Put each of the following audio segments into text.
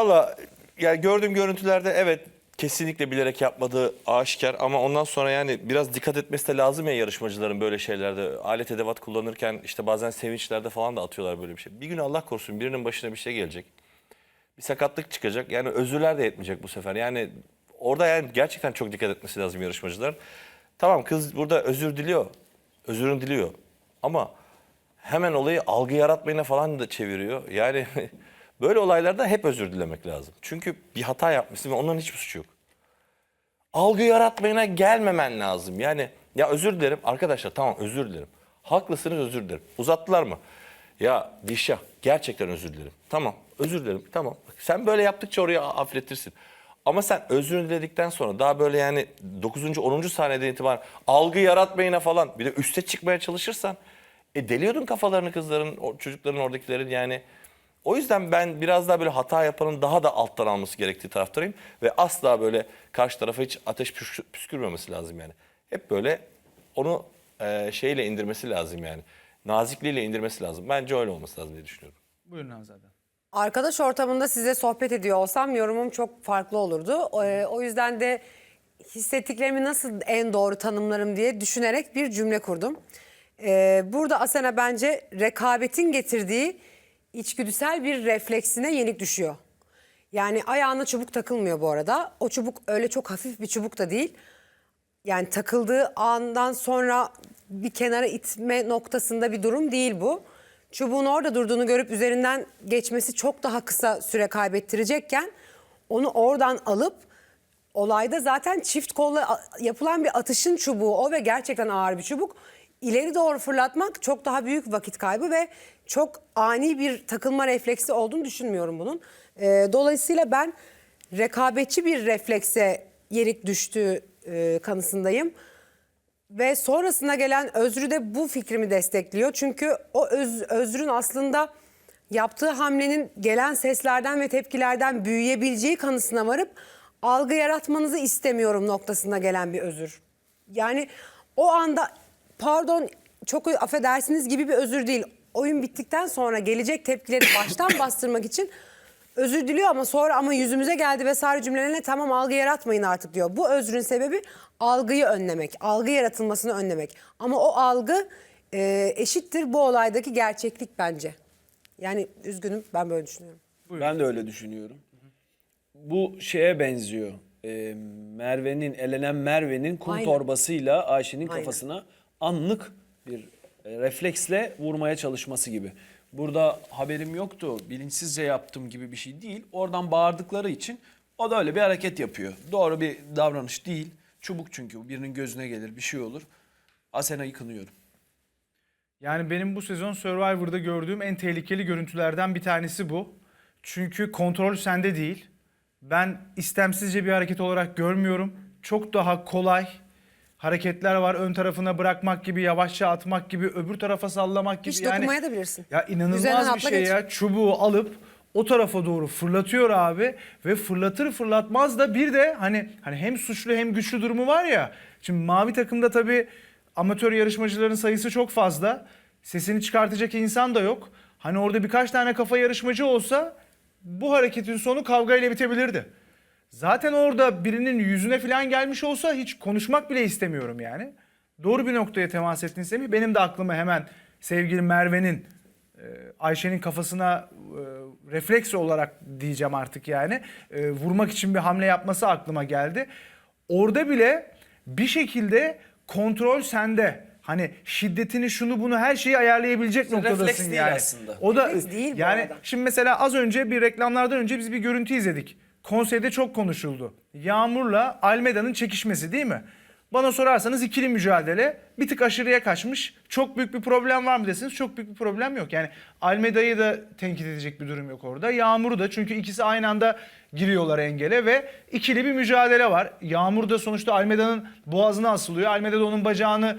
Valla yani gördüğüm görüntülerde evet kesinlikle bilerek yapmadığı aşikar ama ondan sonra yani biraz dikkat etmesi de lazım ya yarışmacıların böyle şeylerde. Alet edevat kullanırken işte bazen sevinçlerde falan da atıyorlar böyle bir şey. Bir gün Allah korusun birinin başına bir şey gelecek. Bir sakatlık çıkacak. Yani özürler de yetmeyecek bu sefer. Yani orada yani gerçekten çok dikkat etmesi lazım yarışmacıların. Tamam kız burada özür diliyor. Özürünü diliyor. Ama hemen olayı algı yaratmayına falan da çeviriyor. Yani böyle olaylarda hep özür dilemek lazım. Çünkü bir hata yapmışsın ve onların hiçbir suçu yok. Algı yaratmayına gelmemen lazım. Yani ya özür dilerim arkadaşlar tamam özür dilerim. Haklısınız özür dilerim. Uzattılar mı? Ya Dişah gerçekten özür dilerim. Tamam özür dilerim tamam. Sen böyle yaptıkça oraya affettirsin. Ama sen özür diledikten sonra daha böyle yani 9. 10. saniyeden itibaren algı yaratmayına falan bir de üste çıkmaya çalışırsan e deliyordun kafalarını kızların, çocukların oradakilerin yani. O yüzden ben biraz daha böyle hata yapanın daha da alttan alması gerektiği taraftarıyım. Ve asla böyle karşı tarafa hiç ateş püskü- püskürmemesi lazım yani. Hep böyle onu e, şeyle indirmesi lazım yani. Nazikliğiyle indirmesi lazım. Bence öyle olması lazım diye düşünüyorum. Buyurun Hanzade. Arkadaş ortamında size sohbet ediyor olsam yorumum çok farklı olurdu. Ee, o yüzden de hissettiklerimi nasıl en doğru tanımlarım diye düşünerek bir cümle kurdum. Ee, burada Asena bence rekabetin getirdiği içgüdüsel bir refleksine yenik düşüyor. Yani ayağına çubuk takılmıyor bu arada. O çubuk öyle çok hafif bir çubuk da değil. Yani takıldığı andan sonra bir kenara itme noktasında bir durum değil bu. Çubuğun orada durduğunu görüp üzerinden geçmesi çok daha kısa süre kaybettirecekken onu oradan alıp olayda zaten çift kolla yapılan bir atışın çubuğu o ve gerçekten ağır bir çubuk. İleri doğru fırlatmak çok daha büyük vakit kaybı ve çok ani bir takılma refleksi olduğunu düşünmüyorum bunun. Ee, dolayısıyla ben rekabetçi bir reflekse yenik düştüğü e, kanısındayım. Ve sonrasında gelen Özrü de bu fikrimi destekliyor. Çünkü o öz, Özrün aslında yaptığı hamlenin gelen seslerden ve tepkilerden büyüyebileceği kanısına varıp algı yaratmanızı istemiyorum noktasına gelen bir özür. Yani o anda pardon çok affedersiniz gibi bir özür değil. Oyun bittikten sonra gelecek tepkileri baştan bastırmak için özür diliyor ama sonra ama yüzümüze geldi vesaire cümlelerine tamam algı yaratmayın artık diyor. Bu özrün sebebi algıyı önlemek, algı yaratılmasını önlemek. Ama o algı e, eşittir bu olaydaki gerçeklik bence. Yani üzgünüm ben böyle düşünüyorum. Ben de öyle düşünüyorum. Bu şeye benziyor. Ee, Merve'nin, elenen Merve'nin kum Aynen. torbasıyla Ayşe'nin Aynen. kafasına anlık bir e, refleksle vurmaya çalışması gibi. Burada haberim yoktu, bilinçsizce yaptım gibi bir şey değil. Oradan bağırdıkları için o da öyle bir hareket yapıyor. Doğru bir davranış değil. Çubuk çünkü birinin gözüne gelir, bir şey olur. Asena'yı kınıyorum. Yani benim bu sezon Survivor'da gördüğüm en tehlikeli görüntülerden bir tanesi bu. Çünkü kontrol sende değil. Ben istemsizce bir hareket olarak görmüyorum. Çok daha kolay hareketler var. Ön tarafına bırakmak gibi, yavaşça atmak gibi, öbür tarafa sallamak gibi. Hiç dokunmaya da bilirsin. Ya inanılmaz bir şey geç. ya. Çubuğu alıp o tarafa doğru fırlatıyor abi ve fırlatır fırlatmaz da bir de hani hani hem suçlu hem güçlü durumu var ya. Şimdi mavi takımda tabii amatör yarışmacıların sayısı çok fazla. Sesini çıkartacak insan da yok. Hani orada birkaç tane kafa yarışmacı olsa bu hareketin sonu kavgayla bitebilirdi. Zaten orada birinin yüzüne falan gelmiş olsa hiç konuşmak bile istemiyorum yani. Doğru bir noktaya temas ettin Semih. Benim de aklıma hemen sevgili Merve'nin e, Ayşe'nin kafasına e, refleks olarak diyeceğim artık yani e, vurmak için bir hamle yapması aklıma geldi. Orada bile bir şekilde kontrol sende. Hani şiddetini şunu bunu her şeyi ayarlayabilecek İşte noktadasın refleks değil yani. aslında. O da Refleks değil bu yani arada. şimdi mesela az önce bir reklamlardan önce biz bir görüntü izledik. Konseyde çok konuşuldu. Yağmur'la Almeda'nın çekişmesi değil mi? Bana sorarsanız ikili mücadele bir tık aşırıya kaçmış. Çok büyük bir problem var mı desiniz çok büyük bir problem yok. Yani Almeda'yı da tenkit edecek bir durum yok orada. Yağmur'u da çünkü ikisi aynı anda giriyorlar engele ve ikili bir mücadele var. Yağmur da sonuçta Almeda'nın boğazına asılıyor. Almeda da onun bacağını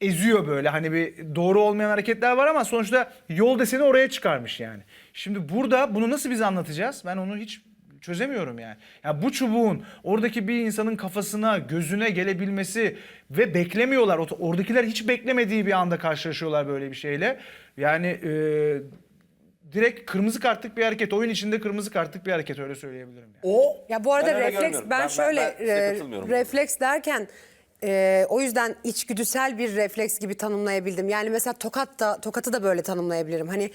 eziyor böyle hani bir doğru olmayan hareketler var ama sonuçta yol deseni oraya çıkarmış yani. Şimdi burada bunu nasıl biz anlatacağız? Ben onu hiç çözemiyorum yani. Ya bu çubuğun oradaki bir insanın kafasına, gözüne gelebilmesi ve beklemiyorlar. Or- Oradakiler hiç beklemediği bir anda karşılaşıyorlar böyle bir şeyle. Yani e, direkt kırmızı kartlık bir hareket. Oyun içinde kırmızı kartlık bir hareket öyle söyleyebilirim. Yani. O Ya bu arada Ben refleks ben, Ben- ben- şöyle ben size e, katılmıyorum. refleks derken e, o yüzden içgüdüsel bir refleks gibi tanımlayabildim. Yani mesela tokat da tokatı da böyle tanımlayabilirim. Hani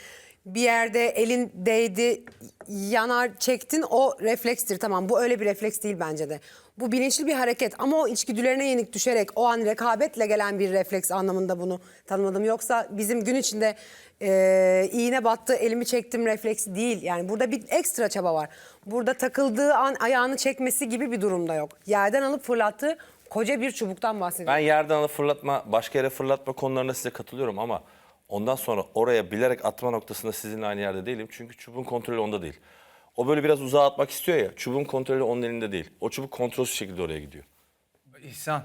bir yerde elin değdi, yanar çektin o reflekstir tamam. Bu öyle bir refleks değil bence de. Bu bilinçli bir hareket ama o içgüdülerine yenik düşerek o an rekabetle gelen bir refleks anlamında bunu tanımladım. Yoksa bizim gün içinde e, iğne battı elimi çektim refleksi değil. Yani burada bir ekstra çaba var. Burada takıldığı an ayağını çekmesi gibi bir durumda yok. Yerden alıp fırlattığı koca bir çubuktan bahsediyorum. Ben yerden alıp fırlatma, başka yere fırlatma konularına size katılıyorum ama ondan sonra oraya bilerek atma noktasında sizinle aynı yerde değilim. Çünkü çubuğun kontrolü onda değil. O böyle biraz uzağa atmak istiyor ya, çubuğun kontrolü onun elinde değil. O çubuk kontrolsüz şekilde oraya gidiyor. İhsan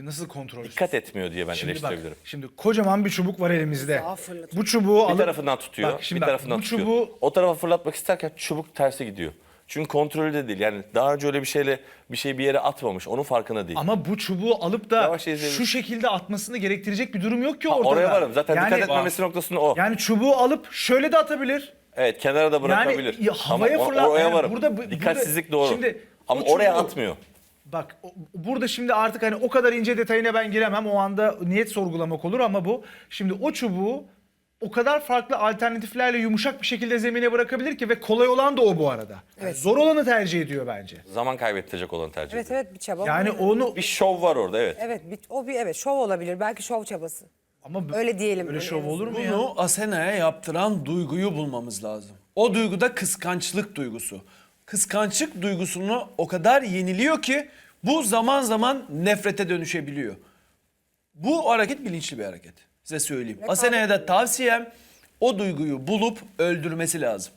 nasıl kontrol? Dikkat etmiyor diye ben Şimdi bak, eleştirebilirim. şimdi kocaman bir çubuk var elimizde. Sağa fırlatıyor. Bu çubuğu Bir alıp tarafından tutuyor, Bak şimdi bir bak, tarafından bu tutuyor. çubuğu O tarafa fırlatmak isterken çubuk terse gidiyor. Çünkü kontrolü de değil. Yani daha önce öyle bir şeyle bir şey bir yere atmamış. Onun farkında değil. ama bu çubuğu alıp da Yavaş izleyelim. şu şekilde atmasını gerektirecek bir durum yok ki Ha, ortada. oraya varım. Zaten dikkat etmemesi noktasında o. Yani çubuğu alıp şöyle de atabilir. Evet kenara da bırakabilir. ya havaya o- fırlat- Oraya yani varım. burada- bu- Dikkatsizlik doğru. şimdi Ama o oraya çubuğu- atmıyor. Bak o- burada şimdi artık hani o kadar ince detayına ben giremem. O anda niyet sorgulamak olur ama bu şimdi o çubuğu o kadar farklı alternatiflerle yumuşak bir şekilde zemine bırakabilir ki ve kolay olan da o bu arada. Yani zor olanı tercih ediyor bence. Zaman kaybettirecek olanı tercih Evet ediyor. evet bir çaba. Yani var. onu Bir şov var orada evet. Evet bir, o bir evet şov olabilir. Belki şov çabası. ama b- Öyle diyelim. Öyle şov olur mu ya? Bunu Asena'ya yaptıran duyguyu bulmamız lazım. O duygu da kıskançlık duygusu. Kıskançlık duygusunu o kadar yeniliyor ki bu zaman zaman nefrete dönüşebiliyor. Bu hareket bilinçli bir hareket. Size söyleyeyim. Asena'ya da tavsiyem o duyguyu bulup öldürmesi lazım.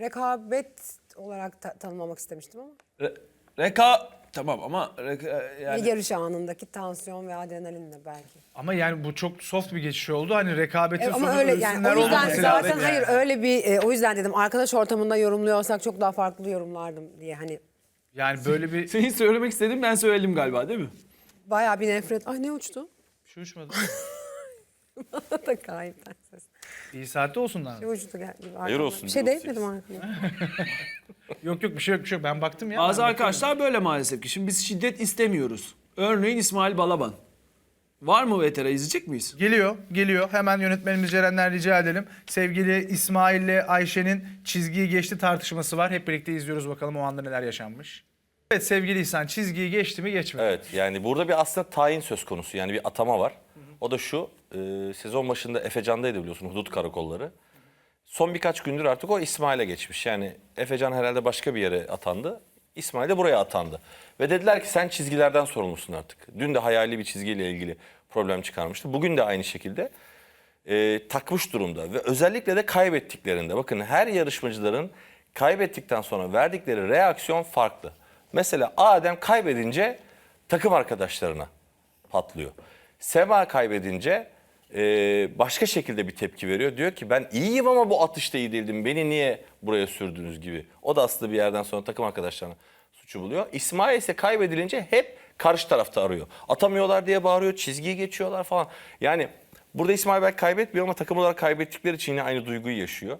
Rekabet olarak ta- tanımlamak istemiştim ama. Re- reka tamam ama reka, yani Bir yarış anındaki tansiyon ve adrenalinle belki. Ama yani bu çok soft bir geçiş oldu. Hani rekabetin Evet, ama sonu öyle yani ölsünler o yüzden olmaması zaten lazım hayır öyle bir e, o yüzden dedim arkadaş ortamında yorumluyorsak çok daha farklı yorumlardım diye hani Yani böyle bir Senin söylemek istediğin ben söyledim galiba değil mi? bayağı bir nefret. Ay ne uçtu? bir şey uçmadı. da kayıptan ses. İyi saatte olsunlar. Ne uçtu geldi. Hayır olsun, Bir şey değil dedim arkama. Yok yok bir şey yok bir şey yok. Ben baktım ya. Bazı ben arkadaşlar böyle maalesef ki. Şimdi biz şiddet istemiyoruz. Örneğin İsmail Balaban. Var mı VTR izleyecek miyiz? Geliyor, geliyor. Hemen yönetmenimiz Ceren'den rica edelim. Sevgili İsmail ile Ayşe'nin çizgiyi geçti tartışması var. Hep birlikte izliyoruz bakalım o anda neler yaşanmış. Evet sevgili İhsan çizgiyi geçti mi geçmedi. mi? Evet yani burada bir aslında tayin söz konusu yani bir atama var. O da şu e, sezon başında Efecan'daydı biliyorsun hudut karakolları. Son birkaç gündür artık o İsmail'e geçmiş. Yani Efecan herhalde başka bir yere atandı. İsmail de buraya atandı. Ve dediler ki sen çizgilerden sorumlusun artık. Dün de hayali bir çizgiyle ilgili problem çıkarmıştı. Bugün de aynı şekilde e, takmış durumda. Ve özellikle de kaybettiklerinde. Bakın her yarışmacıların kaybettikten sonra verdikleri reaksiyon farklı. Mesela Adem kaybedince takım arkadaşlarına patlıyor. Sema kaybedince e, başka şekilde bir tepki veriyor. Diyor ki ben iyiyim ama bu atışta iyi değildim. Beni niye buraya sürdünüz gibi. O da aslında bir yerden sonra takım arkadaşlarına suçu buluyor. İsmail ise kaybedilince hep karşı tarafta arıyor. Atamıyorlar diye bağırıyor, çizgiyi geçiyorlar falan. Yani burada İsmail belki kaybetmiyor ama takım olarak kaybettikleri için yine aynı duyguyu yaşıyor.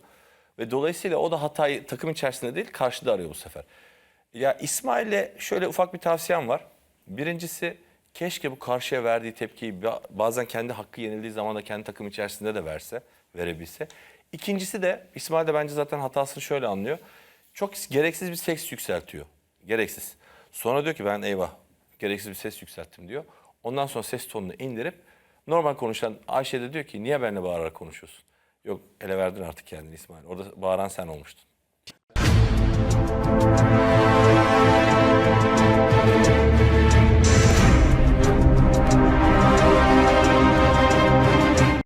Ve dolayısıyla o da hatayı takım içerisinde değil karşıda arıyor bu sefer. Ya İsmail'e şöyle ufak bir tavsiyem var. Birincisi keşke bu karşıya verdiği tepkiyi ba- bazen kendi hakkı yenildiği zaman da kendi takım içerisinde de verse, verebilse. İkincisi de İsmail de bence zaten hatasını şöyle anlıyor. Çok gereksiz bir ses yükseltiyor. Gereksiz. Sonra diyor ki ben eyvah gereksiz bir ses yükselttim diyor. Ondan sonra ses tonunu indirip normal konuşan Ayşe de diyor ki niye benimle bağırarak konuşuyorsun? Yok ele verdin artık kendini İsmail. Orada bağıran sen olmuştun.